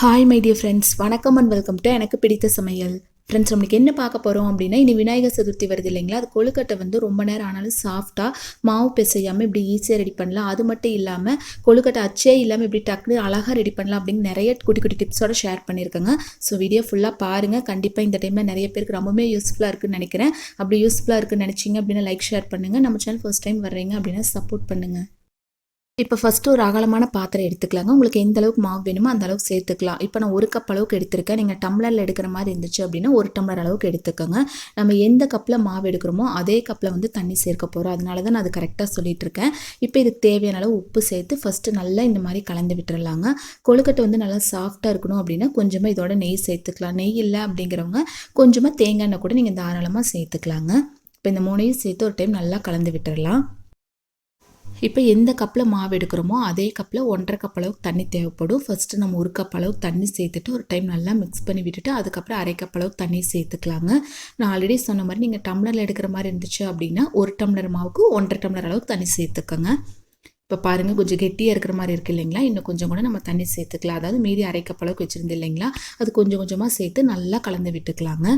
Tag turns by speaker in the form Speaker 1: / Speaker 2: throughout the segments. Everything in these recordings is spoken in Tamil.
Speaker 1: ஹாய் மை டியர் ஃப்ரெண்ட்ஸ் வணக்கம் அண்ட் வெல்கம் டு எனக்கு பிடித்த சமையல். ஃப்ரெண்ட்ஸ் நம்மளுக்கு என்ன பார்க்க போகிறோம் அப்படின்னா இனி விநாயகர் சதுர்த்தி வருது இல்லைங்களா? அது கொழுக்கட்டை வந்து ரொம்ப நேரம் ஆனாலும் சாஃப்டாக மாவு பிசையாமல் இப்படி ஈஸியாக ரெடி பண்ணலாம். அது மட்டும் இல்லாமல் கொழுக்கட்டை அச்சே இல்லாமல் இப்படி டக்குனு அழகாக ரெடி பண்ணலாம் அப்படின்னு நிறைய குட்டி குட்டி டிப்ஸோட ஷேர் பண்ணியிருக்கேங்க. ஸோ வீடியோ ஃபுல்லாக பாருங்கள் கண்டிப்பாக இந்த டைமில் நிறைய பேருக்கு ரொம்பவே யூஸ்ஃபுல்லாக இருக்குன்னு நினைக்கிறேன். அப்படி யூஸ்ஃபுல்லாக இருக்குன்னு நினச்சிங்க அப்படின்னா லைக் ஷேர் பண்ணுங்கள் நம்ம சேனல் ஃபர்ஸ்ட் டைம் வர்றீங்க அப்படின்னா சப்போர்ட் பண்ணுங்கள் இப்போ ஃபஸ்ட்டு ஒரு அகலமான பாத்திரம் எடுத்துக்கலாங்க. உங்களுக்கு எந்த அளவுக்கு மாவு வேணுமோ அந்த அளவுக்கு சேர்த்துக்கலாம். இப்போ நான் ஒரு கப் அளவுக்கு எடுத்திருக்கேன். நீங்கள் டம்ளரில் எடுக்கிற மாதிரி இருந்துச்சு அப்படின்னா ஒரு டம்ளர் அளவுக்கு எடுத்துக்கோங்க. நம்ம எந்த கப்பில் மாவு எடுக்கிறோமோ அதே கப்பில் வந்து தண்ணி சேர்க்க போகிறோம் அதனால தான் நான் அது கரெக்டாக சொல்லிட்டு இருக்கேன் இப்போ இதுக்கு தேவையான அளவு உப்பு சேர்த்து ஃபஸ்ட்டு நல்லா இந்த மாதிரி கலந்து விட்டுறலாங்க. கொழுக்கட்டை வந்து நல்லா சாஃப்டாக இருக்கணும் அப்படின்னா கொஞ்சமாக இதோட நெய் சேர்த்துக்கலாம். நெய் இல்லை அப்படிங்கிறவங்க கொஞ்சமாக தேங்காய் எண்ணெய் கூட நீங்கள் தாராளமாக சேர்த்துக்கலாங்க. இப்போ இந்த மூணையும் சேர்த்து ஒரு டைம் நல்லா கலந்து விட்டுறலாம். இப்போ எந்த கப்பில் மாவு எடுக்கிறோமோ அதே கப்பில் ஒன்றரை கப் அளவுக்கு தண்ணி தேவைப்படும். ஃபஸ்ட்டு நம்ம ஒரு கப் அளவுக்கு தண்ணி சேர்த்துட்டு ஒரு டைம் நல்லா மிக்ஸ் பண்ணி விட்டுட்டு அதுக்கப்புறம் அரை கப் அளவுக்கு தண்ணி சேர்த்துக்கலாங்க. நான் ஆல்ரெடி சொன்ன மாதிரி நீங்கள் டம்ளரில் எடுக்கிற மாதிரி இருந்துச்சு அப்படின்னா ஒரு டம்ளர் மாவுக்கு ஒன்றரை டம்ளர் அளவுக்கு தண்ணி சேர்த்துக்கோங்க. இப்போ பாருங்கள் கொஞ்சம் கெட்டியாக இருக்கிற மாதிரி இருக்குது இல்லைங்களா? இன்னும் கொஞ்சம் கூட நம்ம தண்ணி சேர்த்துக்கலாம். அதாவது மீதி அரைக்கப்பளவுக்கு வச்சுருந்து இல்லைங்களா? அது கொஞ்சம் கொஞ்சமாக சேர்த்து நல்லா கலந்து விட்டுக்கலாங்க.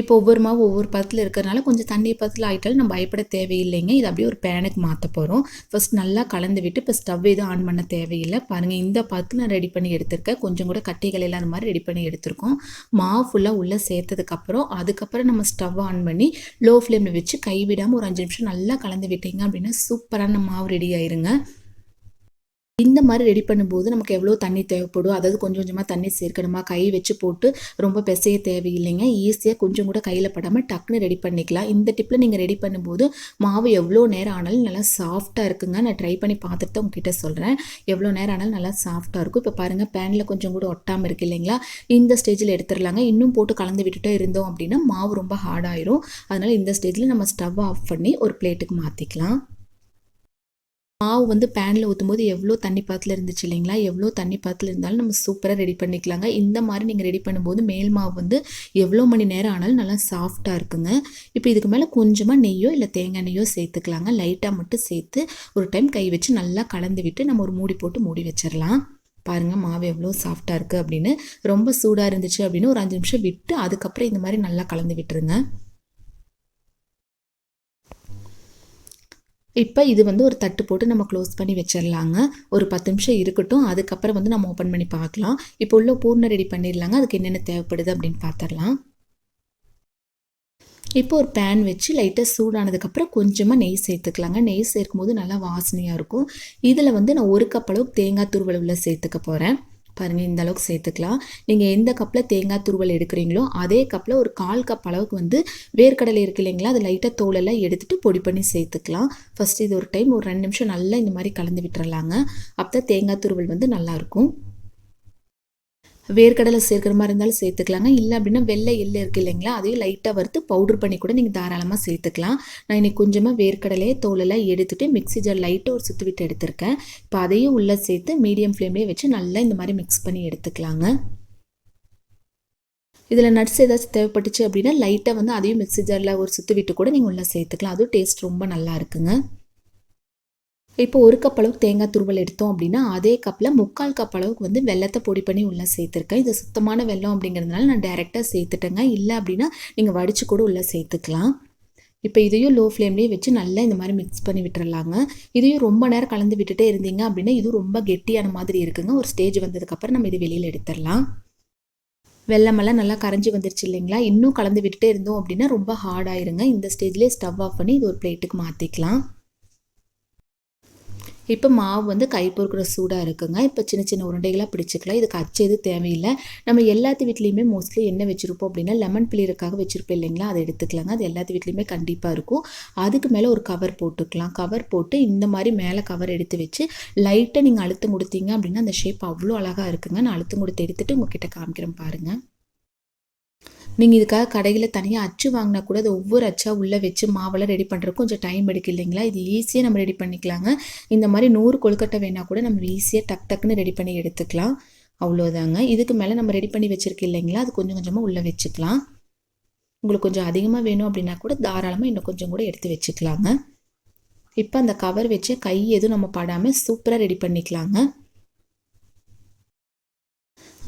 Speaker 1: இப்போ ஒவ்வொரு மாவு ஒவ்வொரு பதத்தில் இருக்கிறனால கொஞ்சம் தண்ணி பதத்தில் ஆகிட்டாலும் நம்ம பயப்பட தேவையில்லைங்க. இது அப்படியே ஒரு பேனுக்கு மாற்ற போகிறோம் ஃபஸ்ட் நல்லா கலந்து விட்டு இப்போ ஸ்டவ் எதுவும் ஆன் பண்ண தேவையில்லை. பாருங்கள் இந்த பதத்தில் நான் ரெடி பண்ணி எடுத்திருக்கேன். கொஞ்சம் கூட கட்டிகள் இல்லாத மாதிரி ரெடி பண்ணி எடுத்திருக்கோம். மாவு ஃபுல்லாக உள்ளே சேர்த்ததுக்கப்புறம் அதுக்கப்புறம் நம்ம ஸ்டவ் ஆன் பண்ணி லோ ஃப்ளேமில் வச்சு கைவிடாமல் ஒரு அஞ்சு நிமிஷம் நல்லா கலந்து விட்டீங்க அப்படின்னா சூப்பரான மாவு ரெடி ஆயிருங்க. இந்த மாதிரி ரெடி பண்ணும்போது நமக்கு எவ்வளோ தண்ணி தேவைப்படும்? அதாவது கொஞ்சம் கொஞ்சமாக தண்ணி சேர்க்கணுமா? கை வச்சு போட்டு ரொம்ப பிசைய தேவையில்லைங்க. ஈஸியாக கொஞ்சம் கூட கையில் படாமல் டக்குன்னு ரெடி பண்ணிக்கலாம். இந்த டிப்பில் நீங்கள் ரெடி பண்ணும்போது மாவு எவ்வளோ நேரம் ஆனாலும் நல்லா சாஃப்டாக இருக்குங்க. நான் ட்ரை பண்ணி பார்த்துட்டு தான் உங்ககிட்ட சொல்கிறேன் எவ்வளோ நேரம் ஆனாலும் நல்லா சாஃப்டாக இருக்கும். இப்போ பாருங்கள் பேனில் கொஞ்சம் கூட ஒட்டாமல் இருக்குது இல்லைங்களா? இந்த ஸ்டேஜில் எடுத்துடலாங்க. இன்னும் போட்டு கலந்து விட்டுட்டே இருந்தோம் அப்படின்னா மாவு ரொம்ப ஹார்டாயிரும் அதனால் இந்த ஸ்டேஜில் நம்ம ஸ்டவ் ஆஃப் பண்ணி ஒரு பிளேட்டுக்கு மாற்றிக்கலாம் மாவு வந்து பேனில் ஊற்றும் போது எவ்வளோ தண்ணி பாத்தில் இருந்துச்சு இல்லைங்களா? எவ்வளோ தண்ணி பாத்தில் இருந்தாலும் நம்ம சூப்பராக ரெடி பண்ணிக்கலாங்க. இந்த மாதிரி நீங்கள் ரெடி பண்ணும்போது மேல் மாவு வந்து எவ்வளோ மணி நேரம் ஆனாலும் நல்லா சாஃப்டாக இருக்குங்க. இப்போ இதுக்கு மேலே கொஞ்சமாக நெய்யோ இல்லை தேங்காய் நெய்யோ சேர்த்துக்கலாங்க. லைட்டாக மட்டும் சேர்த்து ஒரு டைம் கை வச்சு நல்லா கலந்து விட்டு நம்ம ஒரு மூடி போட்டு மூடி வச்சிடலாம். பாருங்கள் மாவு எவ்வளோ சாஃப்டாக இருக்குது அப்படின்னு. ரொம்ப சூடாக இருந்துச்சு அப்படின்னு ஒரு அஞ்சு நிமிஷம் விட்டு அதுக்கப்புறம் இந்த மாதிரி நல்லா கலந்து விட்டுருங்க. இப்போ இது வந்து ஒரு தட்டு போட்டு நம்ம க்ளோஸ் பண்ணி வச்சிடலாங்க. ஒரு பத்து நிமிஷம் இருக்கட்டும். அதுக்கப்புறம் வந்து நம்ம ஓப்பன் பண்ணி பார்க்கலாம். இப்போ உள்ள பூர்ணம் ரெடி பண்ணிடலாங்க. அதுக்கு என்னென்ன தேவைப்படுது அப்படின்னு பார்த்துடலாம். இப்போ ஒரு பேன் வச்சு லைட்டாக சூடானதுக்கப்புறம் கொஞ்சமாக நெய் சேர்த்துக்கலாங்க. நெய் சேர்க்கும் போது நல்லா வாசனையாக இருக்கும். இதில் வந்து நான் ஒரு கப் அளவுக்கு தேங்காய் துருவல் சேர்த்துக்க போகிறேன் பாருங்கள் இந்த அளவுக்கு சேர்த்துக்கலாம். நீங்கள் எந்த கப்பில் தேங்காய் துருவல் எடுக்கிறீங்களோ அதே கப்பில் ஒரு கால் கப் அளவுக்கு வந்து வேர்க்கடலை இருக்கு இல்லைங்களா அது லைட்டாக தோலெல்லாம் எடுத்துகிட்டு பொடி பண்ணி சேர்த்துக்கலாம். ஃபஸ்ட்டு இது ஒரு டைம் ஒரு ரெண்டு நிமிஷம் நல்லா இந்த மாதிரி கலந்து விட்டுறலாங்க. அப்போ தான் தேங்காய் துருவல் வந்து நல்லாயிருக்கும் வேர்க்கடலை சேர்க்குற மாதிரி இருந்தாலும் சேர்த்துக்கலாங்க. இல்லை அப்படின்னா வெள்ளை எள்ளு இருக்குது இல்லைங்களா? அதையும் லைட்டாக வறுத்து பவுடர் பண்ணி கூட நீங்கள் தாராளமாக சேர்த்துக்கலாம். நான் இன்னைக்கு கொஞ்சமாக வேர்க்கடலையே தோலெல்லாம் எடுத்துகிட்டு மிக்ஸி ஜார் லைட்டாக ஒரு சுற்றி விட்டு எடுத்திருக்கேன். இப்போ அதையும் உள்ளே சேர்த்து மீடியம் ஃப்ளேம்லேயே வச்சு நல்லா இந்த மாதிரி மிக்ஸ் பண்ணி எடுத்துக்கலாங்க. இதில் நட்ஸ் ஏதாச்சும் தேவைப்பட்டுச்சு அப்படின்னா லைட்டாக வந்து அதையும் மிக்ஸி ஜாரில் ஒரு சுற்றி விட்டு கூட நீங்கள் உள்ளே சேர்த்துக்கலாம். அதுவும் டேஸ்ட் ரொம்ப நல்லா இருக்குங்க. இப்போ ஒரு கப் அளவுக்கு தேங்காய் துருவல் எடுத்தோம் அப்படின்னா அதே கப்பில் முக்கால் கப் அளவுக்கு வந்து வெள்ளத்தை பொடி பண்ணி உள்ளே சேர்த்துருக்கேன். இது சுத்தமான வெள்ளம் அப்படிங்கிறதுனால நான் டேரெக்டாக சேர்த்துட்டேங்க. இல்லை அப்படின்னா நீங்கள் வடித்து கூட உள்ளே சேர்த்துக்கலாம். இப்போ இதையும் லோ ஃப்ளேம்லேயே வச்சு நல்லா இந்த மாதிரி மிக்ஸ் பண்ணி விட்டுறலாங்க. இதையும் ரொம்ப நேரம் கலந்து விட்டுட்டே இருந்தீங்க அப்படின்னா இதுவும் ரொம்ப கெட்டியான மாதிரி இருக்குங்க. ஒரு ஸ்டேஜ் வந்ததுக்கப்புறம் நம்ம இது வெளியில் எடுத்துடலாம். வெள்ளமெல்லாம் நல்லா கரைஞ்சி வந்துருச்சு இல்லைங்களா? இன்னும் கலந்து விட்டுட்டே இருந்தோம் அப்படின்னா ரொம்ப ஹார்டாயிருங்க இந்த ஸ்டேஜ்லேயே ஸ்டவ் ஆஃப் பண்ணி இது ஒரு பிளேட்டுக்கு மாற்றிக்கலாம் இப்போ மாவு வந்து கை பொறுக்கிற சூடாக இருக்குங்க. இப்போ சின்ன சின்ன உருண்டைகளாக பிடிச்சிக்கலாம். இதுக்கு அச்சு எது தேவையில்லை. நம்ம எல்லாத்து வீட்லேயுமே மோஸ்ட்லி என்ன வச்சுருப்போம் அப்படின்னா லெமன் பிளியருக்காக வச்சுருப்போம் இல்லைங்களா? அதை எடுத்துக்கலாங்க. அது எல்லாத்து வீட்லேயுமே கண்டிப்பாக இருக்கும். அதுக்கு மேலே ஒரு கவர் போட்டுக்கலாம். கவர் போட்டு இந்த மாதிரி மேலே கவர் எடுத்து வச்சு லைட்டாக நீங்கள் அழுத்தம் கொடுத்தீங்க அப்படின்னா அந்த ஷேப் அவ்வளோ அழகாக இருக்குங்க. நான் அழுத்தம் கொடுத்து எடுத்துகிட்டு உங்ககிட்ட காமிக்கிறேன் பாருங்கள் நீங்கள் இதுக்காக கடையில் தனியாக அச்சு வாங்கினா கூட அது ஒவ்வொரு அச்சாக உள்ளே வச்சு மாவெல்லாம் ரெடி பண்ணுறதுக்கு கொஞ்சம் டைம் எடுக்கு இல்லைங்களா? இது ஈஸியாக நம்ம ரெடி பண்ணிக்கலாங்க. இந்த மாதிரி நூறு கொழுக்கட்டை வேணால் கூட நம்ம ஈஸியாக டக் டக்குன்னு ரெடி பண்ணி எடுத்துக்கலாம். அவ்வளோதாங்க இதுக்கு மேலே நம்ம ரெடி பண்ணி வச்சுருக்கு இல்லைங்களா? அது கொஞ்சம் கொஞ்சமாக உள்ளே வச்சுக்கலாம். உங்களுக்கு கொஞ்சம் அதிகமாக வேணும் அப்படின்னா கூட தாராளமாக இன்னும் கொஞ்சம் கூட எடுத்து வச்சுக்கலாங்க. இப்போ அந்த கவர் வச்சு கை எதுவும் நம்ம படாமல் சூப்பராக ரெடி பண்ணிக்கலாங்க.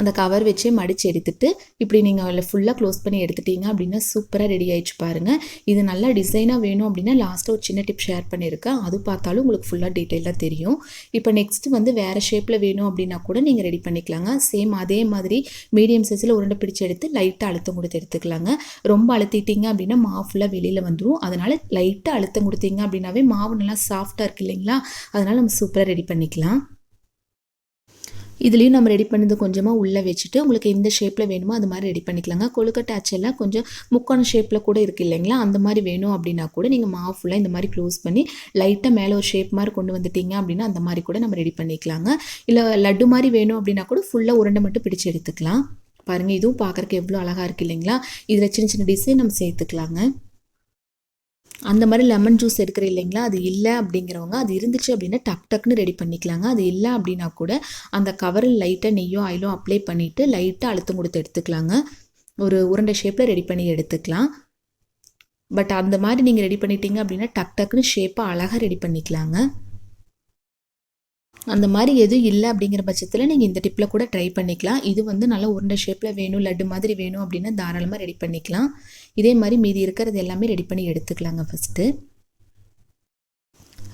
Speaker 1: அந்த கவர் வச்சே மடித்து எடுத்துட்டு இப்படி நீங்கள் அதில் ஃபுல்லாக க்ளோஸ் பண்ணி எடுத்துட்டீங்க அப்படின்னா சூப்பராக ரெடி ஆயிடுச்சு பாருங்கள் இது நல்லா டிசைனாக வேணும் அப்படின்னா லாஸ்ட்டாக ஒரு சின்ன டிப் ஷேர் பண்ணியிருக்கேன் அது பார்த்தாலும் உங்களுக்கு ஃபுல்லாக டீட்டெயிலாக தெரியும். இப்போ நெக்ஸ்ட் வந்து வேறு ஷேப்பில் வேணும் அப்படின்னா கூட நீங்கள் ரெடி பண்ணிக்கலாங்க. சேம் அதே மாதிரி மீடியம் சைஸில் உருண்டை பிடிச்சி எடுத்து லைட்டாக அழுத்தம் கொடுத்து எடுத்துக்கலாங்க. ரொம்ப அழுத்திட்டீங்க அப்படின்னா மாவு ஃபுல்லாக வெளியில் வந்துடும் அதனால் லைட்டாக அழுத்தம் கொடுத்தீங்க அப்படின்னாவே மாவு நல்லா சாஃப்டாக இருக்கு இல்லைங்களா? அதனால் நம்ம சூப்பராக ரெடி பண்ணிக்கலாம். இதுலேயும் நம்ம ரெடி பண்ணது கொஞ்சமாக உள்ளே வச்சுட்டு உங்களுக்கு எந்த ஷேப்பில் வேணுமோ அது மாதிரி ரெடி பண்ணிக்கலாங்க. கொழுக்கட்டை அச்செல்லாம் கொஞ்சம் முக்கான ஷேப்பில் கூட இருக்குது இல்லைங்களா? அந்த மாதிரி வேணும் அப்படின்னா கூட நீங்கள் மாவு ஃபுல்லாக இந்த மாதிரி க்ளோஸ் பண்ணி லைட்டாக மேலே ஒரு ஷேப் மாதிரி கொண்டு வந்துட்டீங்க அப்படின்னா அந்த மாதிரி கூட நம்ம ரெடி பண்ணிக்கலாங்க. இல்லை லட்டு மாதிரி வேணும் அப்படின்னா கூட ஃபுல்லாக உருண்டை மட்டும் பிடிச்சி எடுத்துக்கலாம். பாருங்கள் இதுவும் பார்க்குறக்கு எவ்வளோ அழகாக இருக்குது இல்லைங்களா? இதில் சின்ன சின்ன டிசைன் நம்ம சேர்த்துக்கலாங்க. அந்த மாதிரி லெமன் ஜூஸ் எடுக்கிற இல்லைங்களா? அது இல்லை அப்படிங்கிறவங்க அது இருந்துச்சு அப்படின்னா டக் டக்குன்னு ரெடி பண்ணிக்கலாங்க. அது இல்லை அப்படின்னா கூட அந்த கவரில் லைட்டாக நெய்யோ ஆயிலோ அப்ளை பண்ணிவிட்டு லைட்டாக அழுத்தம் கொடுத்து எடுத்துக்கலாங்க. ஒரு உருண்டை ஷேப்பில் ரெடி பண்ணி எடுத்துக்கலாம். பட் அந்த மாதிரி நீங்கள் ரெடி பண்ணிட்டீங்க அப்படின்னா டக் டக்குன்னு ஷேப்பாக அழகாக ரெடி பண்ணிக்கலாங்க. அந்த மாதிரி எதுவும் இல்லை அப்படிங்கிற பட்சத்தில் நீங்கள் இந்த டிப்பில் கூட ட்ரை பண்ணிக்கலாம். இது வந்து நல்லா உருண்டை ஷேப்பில் வேணும் லட்டு மாதிரி வேணும் அப்படின்னா தாராளமாக ரெடி பண்ணிக்கலாம். இதே மாதிரி மீதி இருக்கிறது எல்லாமே ரெடி பண்ணி எடுத்துக்கலாங்க ஃபஸ்ட்டு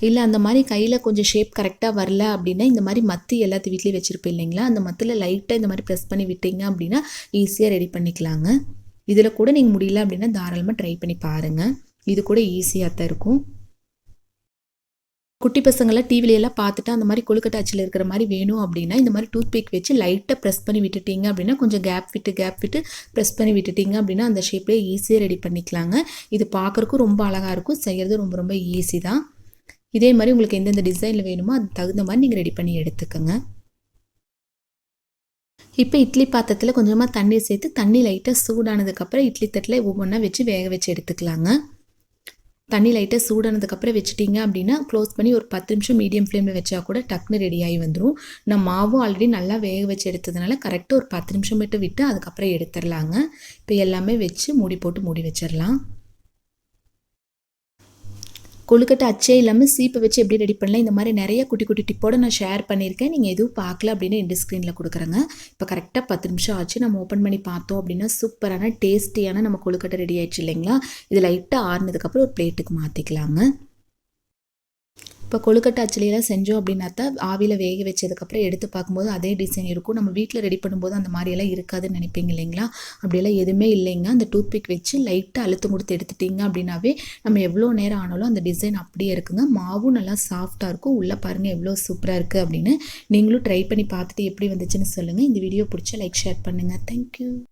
Speaker 1: இல்லை அந்த மாதிரி கையில் கொஞ்சம் ஷேப் கரெக்டாக வரல அப்படின்னா இந்த மாதிரி மத்து எல்லாத்து வீட்லேயும் வச்சுருப்பேன் இல்லைங்களா? அந்த மத்தில் லைட்டாக இந்த மாதிரி ப்ரெஸ் பண்ணி விட்டீங்க அப்படின்னா ஈஸியாக ரெடி பண்ணிக்கலாங்க. இதில் கூட நீங்கள் முடியல அப்படின்னா தாராளமாக ட்ரை பண்ணி பாருங்கள் இது கூட ஈஸியாக தான் இருக்கும். குட்டி பசங்களை டிவிலையெல்லாம் பார்த்துட்டு அந்த மாதிரி கொழுக்கட்டை அச்சில் இருக்கிற மாதிரி வேணும் அப்படின்னா இந்த மாதிரி டூத் பிக் வச்சு லைட்டாக ப்ரெஸ் பண்ணி விட்டுட்டீங்க அப்படின்னா கொஞ்சம் கேப் விட்டு கேப் விட்டு ப்ரெஸ் பண்ணி விட்டுட்டீங்க அப்படின்னா அந்த ஷேப்லேயே ஈஸியாக ரெடி பண்ணிக்கலாங்க. இது பார்க்குறக்கும் ரொம்ப அழகாக இருக்கும். செய்கிறது ரொம்ப ரொம்ப ஈஸி தான். இதே மாதிரி உங்களுக்கு எந்தெந்த டிசைனில் வேணுமோ அது தகுந்த மாதிரி நீங்கள் ரெடி பண்ணி எடுத்துக்கோங்க. இப்போ இட்லி பாத்திரத்தில் கொஞ்சமாக தண்ணி சேர்த்து தண்ணி லைட்டாக சூடானதுக்கப்புறம் இட்லி தட்டில் ஒவ்வொன்றா வச்சு வேக வச்சு எடுத்துக்கலாங்க. தண்ணி லைட்டாக சூடானதுக்கப்புறம் வச்சுட்டிங்க அப்படின்னா க்ளோஸ் பண்ணி ஒரு பத்து நிமிஷம் மீடியம் ஃப்ளேமில் வச்சா கூட டக்குன்னு ரெடி ஆகி வந்துடும் நான் மாவும் ஆல்ரெடி நல்லா வேக வச்சு எடுத்ததுனால கரெக்டாக ஒரு பத்து நிமிஷம் மட்டும் விட்டு அதுக்கப்புறம் எடுத்துடலாங்க. இப்போ எல்லாமே வச்சு மூடி போட்டு மூடி வச்சிடலாம். கொழுக்கட்டை அச்சே இல்லாமல் சீப்பை வச்சு எப்படி ரெடி பண்ணலாம் இந்த மாதிரி நிறைய குட்டி குட்டி டிப்போடு நான் ஷேர் பண்ணியிருக்கேன். நீங்கள் எதுவும் பார்க்கல அப்படின்னு எந்த ஸ்க்ரீனில் கொடுக்குறேங்க. இப்போ கரெக்டாக பத்து நிமிஷம் ஆச்சு. நம்ம ஓப்பன் பண்ணி பார்த்தோம் அப்படின்னா சூப்பரான டேஸ்டியான நம்ம கொழுக்கட்டை ரெடி ஆயிடுச்சு இல்லைங்களா? இது லைட்டாக ஆறுனதுக்கப்புறம் ஒரு பிளேட்டுக்கு மாற்றிக்கலாங்க இப்போ கொழுக்கட்டை அச்சிலையெல்லாம் செஞ்சோம் அப்படின்னா தான் ஆவியில் வேக வச்சதுக்கப்புறம் எடுத்து பார்க்கும்போது அதே டிசைன் இருக்கும். நம்ம வீட்டில் ரெடி பண்ணும்போது அந்த மாதிரியெல்லாம் இருக்காதுன்னு நினைப்பீங்க இல்லைங்களா? அப்படியெல்லாம் எதுவுமே இல்லைங்க. அந்த டூத் பிக் வச்சு லைட்டாக அழுத்தம் கொடுத்து எடுத்துட்டிங்க அப்படின்னாவே நம்ம எவ்வளோ நேரம் ஆனாலும் அந்த டிசைன் அப்படியே இருக்குங்க. மாவும் நல்லா சாஃப்டாக இருக்கும். உள்ளே பாருங்கள் எவ்வளோ சூப்பராக இருக்குது அப்படின்னு நீங்களும் ட்ரை பண்ணி பார்த்துட்டு எப்படி வந்துச்சுன்னு சொல்லுங்கள் இந்த வீடியோ பிடிச்சா லைக் ஷேர் பண்ணுங்கள் தேங்க்யூ